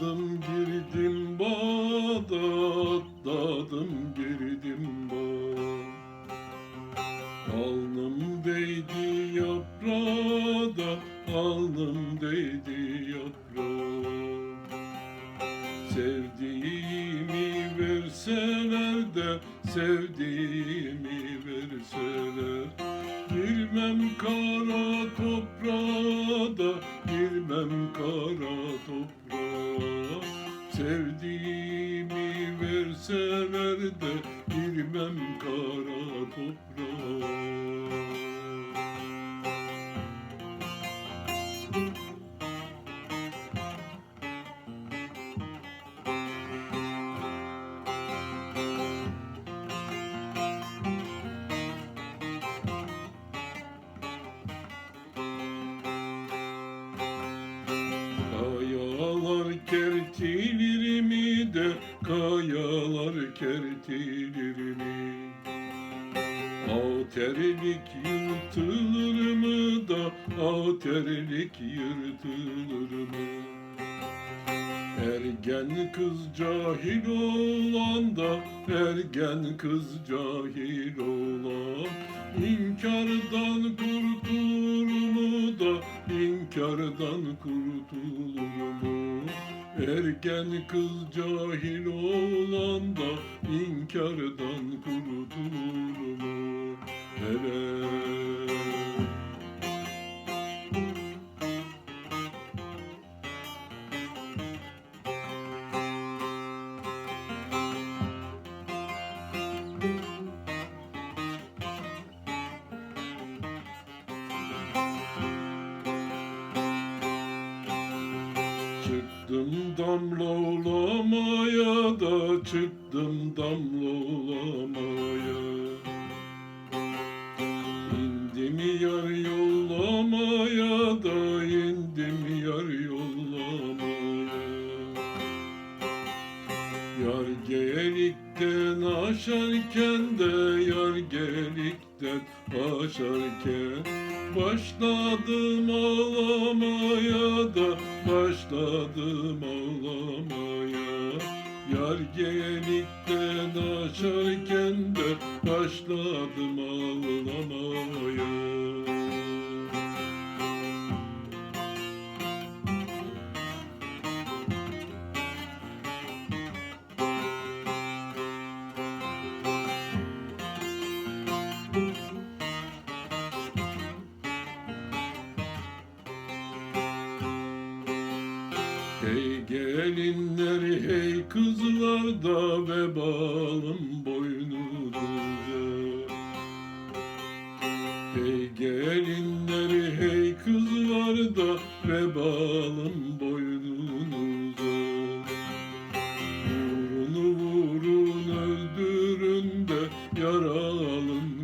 dadım girdim Bağdat dadım girdim Bağdat Alnım değdi yaprağa da alnım değdi yaprağa Sevdiğimi verseler de sevdiğimi verseler Bilmem kaç Sevdiğimi verseler de girmem kara toprağa Kayalar kertilir mi de kayalar kertilir mi? Aterlik yırtılır mı da aterlik yırtılır mı? Ergen kız cahil olan da ergen kız cahil olan İnkardan kurtulur mu da inkardan kurtulur? Ergen kız cahil olan da inkardan kurtulur mu? Evet. Çıktım damla olamaya da çıktım damla olamaya gelikten aşarken de yar gelikten aşarken Başladım ağlamaya da başladım ağlamaya. Yar gelikten aşarken de başladım ağlamaya Hey gelinler hey kızlar da vebalım boynunuza Hey gelinler hey kızlar da vebalım boynunuza Vurun vurun öldürün de yara